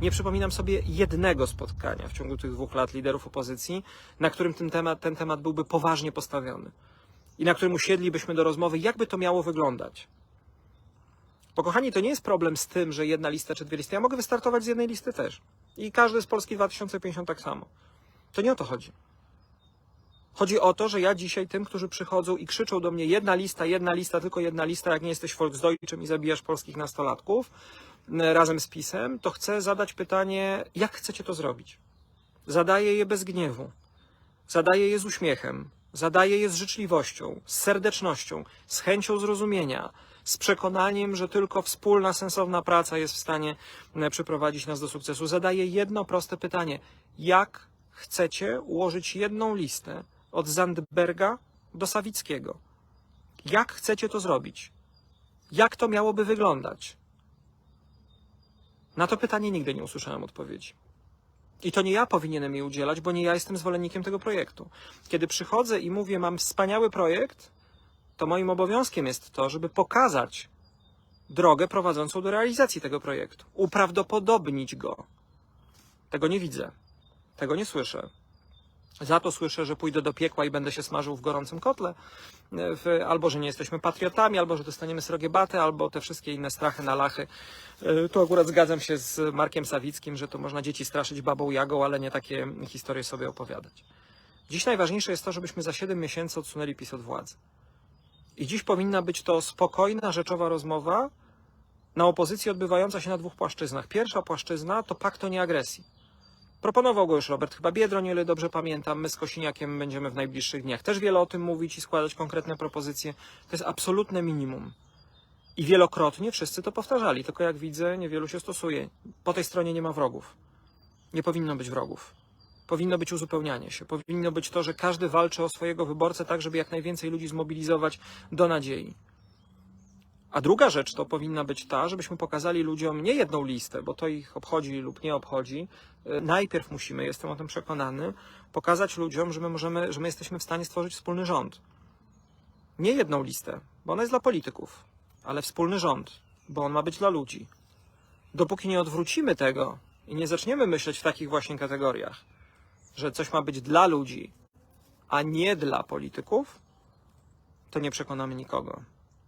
Nie przypominam sobie jednego spotkania w ciągu tych dwóch lat liderów opozycji, na którym ten temat, ten temat byłby poważnie postawiony i na którym usiedlibyśmy do rozmowy, jakby to miało wyglądać. Bo kochani, to nie jest problem z tym, że jedna lista czy dwie listy. Ja mogę wystartować z jednej listy też. I każdy z Polski 2050 tak samo. To nie o to chodzi. Chodzi o to, że ja dzisiaj tym, którzy przychodzą i krzyczą do mnie jedna lista, jedna lista, tylko jedna lista, jak nie jesteś Volksdeutschem i zabijasz polskich nastolatków razem z PiSem, to chcę zadać pytanie, jak chcecie to zrobić? Zadaję je bez gniewu. Zadaję je z uśmiechem. Zadaję je z życzliwością, z serdecznością, z chęcią zrozumienia, z przekonaniem, że tylko wspólna, sensowna praca jest w stanie e, przyprowadzić nas do sukcesu. Zadaję jedno proste pytanie. Jak chcecie ułożyć jedną listę od Zandberga do Sawickiego? Jak chcecie to zrobić? Jak to miałoby wyglądać? Na to pytanie nigdy nie usłyszałem odpowiedzi. I to nie ja powinienem jej udzielać, bo nie ja jestem zwolennikiem tego projektu. Kiedy przychodzę i mówię, mam wspaniały projekt, to moim obowiązkiem jest to, żeby pokazać drogę prowadzącą do realizacji tego projektu, uprawdopodobnić go. Tego nie widzę, tego nie słyszę. Za to słyszę, że pójdę do piekła i będę się smażył w gorącym kotle, e, w, albo że nie jesteśmy patriotami, albo że dostaniemy srogie baty, albo te wszystkie inne strachy na lachy. E, Tu akurat zgadzam się z Markiem Sawickim, że to można dzieci straszyć babą Jagą, ale nie takie historie sobie opowiadać. Dziś najważniejsze jest to, żebyśmy za 7 miesięcy odsunęli PiS od władzy. I dziś powinna być to spokojna, rzeczowa rozmowa na opozycji odbywająca się na dwóch płaszczyznach. Pierwsza płaszczyzna to pakt o nieagresji. Proponował go już Robert chyba Biedroń, ile dobrze pamiętam. My z Kosiniakiem będziemy w najbliższych dniach też wiele o tym mówić i składać konkretne propozycje. To jest absolutne minimum. I wielokrotnie wszyscy to powtarzali, tylko jak widzę, niewielu się stosuje. Po tej stronie nie ma wrogów. Nie powinno być wrogów. Powinno być uzupełnianie się. Powinno być to, że każdy walczy o swojego wyborcę tak, żeby jak najwięcej ludzi zmobilizować do nadziei. A druga rzecz to powinna być ta, żebyśmy pokazali ludziom nie jedną listę, bo to ich obchodzi lub nie obchodzi. E, Najpierw musimy, jestem o tym przekonany, pokazać ludziom, że my możemy, że my jesteśmy w stanie stworzyć wspólny rząd. Nie jedną listę, bo ona jest dla polityków, ale wspólny rząd, bo on ma być dla ludzi. Dopóki nie odwrócimy tego i nie zaczniemy myśleć w takich właśnie kategoriach, że coś ma być dla ludzi, a nie dla polityków, to nie przekonamy nikogo.